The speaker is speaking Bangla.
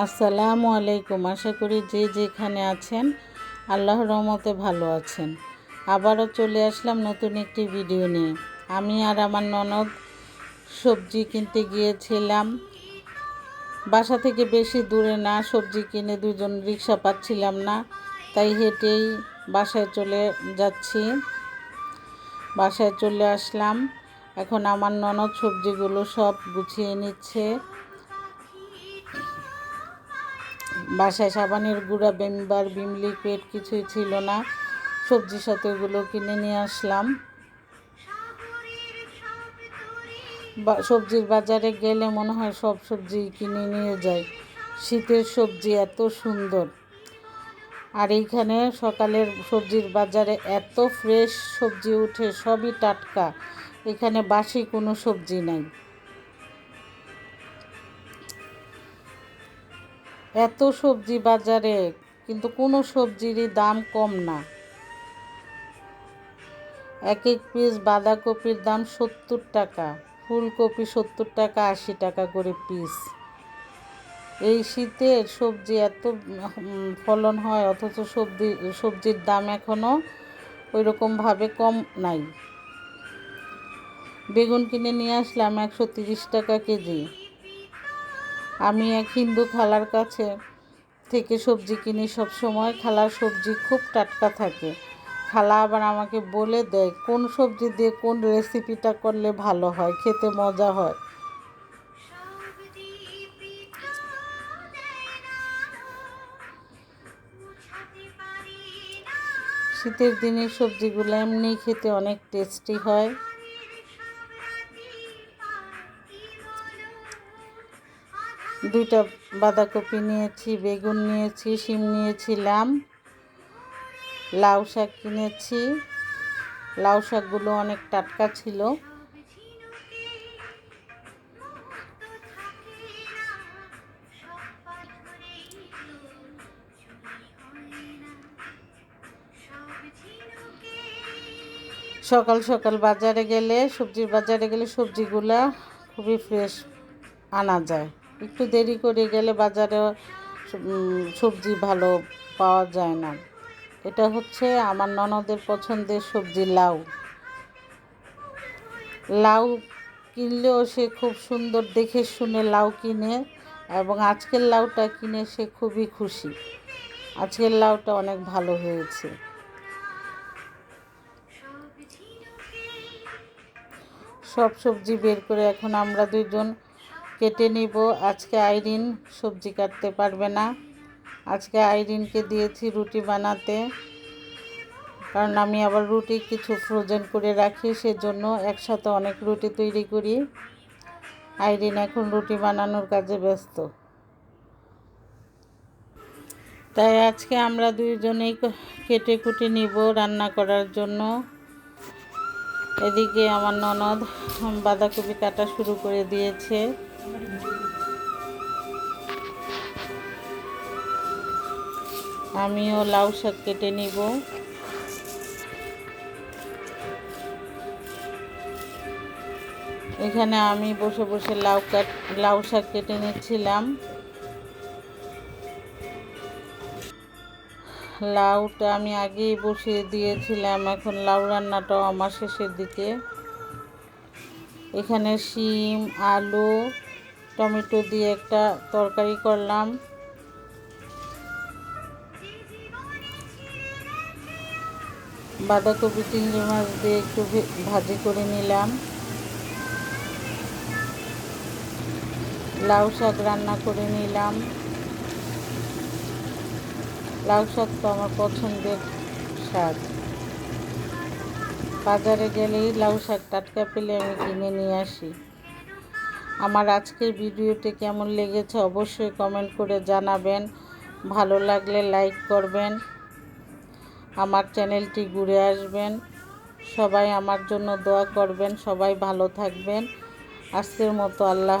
আসসালামু আলাইকুম। আশা করি যে যেখানে আছেন, আল্লাহর রহমতে ভালো আছেন। আবারও চলে আসলাম নতুন একটি ভিডিও নিয়ে। আমি আর আমার ননদ সবজি কিনতে গিয়েছিলাম। বাসা থেকে বেশি দূরে না, সবজি কিনে দুজন রিক্সা পাচ্ছিলাম না, তাই হেঁটেই বাসায় চলে যাচ্ছি। বাসায় চলে আসলাম। এখন আমার ননদ সবজিগুলো সব গুছিয়ে নিচ্ছে। বাসায় সাবানের গুঁড়া, বেমবার বিম লিকুইড কিছুই ছিল না। সবজি সাথে ওগুলো কিনে নিয়ে আসলাম। সবজির বাজারে গেলে মনে হয় সব সবজি কিনে নিয়ে যায় শীতের সবজি এত সুন্দর। আর এইখানে সকালের সবজির বাজারে এত ফ্রেশ সবজি উঠে, সবই টাটকা। এখানে বাসি কোনো সবজি নাই। এত সবজি বাজারে, কিন্তু কোনো সবজিরই দাম কম না। এক এক পিস বাঁধাকপির দাম সত্তর টাকা, ফুলকপি সত্তর টাকা, আশি টাকা করে পিস। এই শীতের সবজি এত ফলন হয়, অথচ সবজি, সবজির দাম এখনও ওই রকমভাবে কম নাই। বেগুন কিনে নিয়ে আসলাম একশো তিরিশ টাকা কেজি। আমি এক হিন্দু খালার কাছে থেকে সবজি কিনি সব সময়। খালার সবজি খুব টাটকা থাকে। খালা আবার আমাকে বলে দেয়, কোন সবজি দিয়ে কোন রেসিপিটা করলে ভালো হয়? খেতে মজা হয়? শীতের দিনে সবজিগুলো এমনি খেতে অনেক টেস্টি হয়। দুইটা বাঁধাকপি নিয়েছি, বেগুন নিয়েছি, শিম নিয়েছিলাম লাউ শাক কিনেছি। লাউ শাকগুলো অনেক টাটকা ছিল। সকাল সকাল বাজারে গেলে, সবজির বাজারে গেলে সবজিগুলা খুবই ফ্রেশ আনা যায়। একটু দেরি করে গেলে বাজারে সবজি ভালো পাওয়া যায় না। এটা হচ্ছে আমার ননদের পছন্দের সবজি লাউ। লাউ কিনলেও সে খুব সুন্দর দেখে শুনে লাউ কিনে এবং আজকের লাউটা কিনে সে খুবই খুশি। আজকের লাউটা অনেক ভালো হয়েছে। সব সবজি বের করে এখন আমরা দুজন কেটে নিব। আজকে আইরিন সবজি কাটতে পারবে না। আজকে আইরিনকে দিয়েছি রুটি বানাতে। কারণ আমি আবার রুটি কিছু ফ্রোজেন করে রাখি, সেজন্য একসাথে অনেক রুটি তৈরি করি। আইরিন এখন রুটি বানানোর কাজে ব্যস্ত। তাই আজকে আমরা দুইজনেই কেটে কুটে নিব রান্না করার জন্য। এদিকে আমার ননদ বাঁধাকপি কাটা শুরু করে দিয়েছে। আমিও লাউ শাক কেটে নিব। এখানে আমি বসে বসে লাউ কাট, লাউ শাক কেটে নিচ্ছিলাম। লাউটা আমি আগেই বসিয়ে দিয়েছিলাম, এখন লাউ রান্নাটাও আমার শেষের দিকে। এখানে শিম, আলু টমেটো দিয়ে একটা তরকারি করলাম। বাঁধাকপি, চিংড়ি মাছ দিয়ে একটু ভাজি করে নিলাম। লাউ শাক রান্না করে নিলাম। লাউ শাক তো আমার পছন্দের শাক। বাজারে গেলেই লাউ শাক টাটকা পেলে আমি কিনে নিয়ে আসি। আমার আজকের ভিডিওটি কেমন লেগেছে অবশ্যই কমেন্ট করে জানাবেন। ভালো লাগলে লাইক করবেন। আমার চ্যানেলটি ঘুরে আসবেন। সবাই আমার জন্য দোয়া করবেন। সবাই ভালো থাকবেন। আজকের মতো আল্লাহ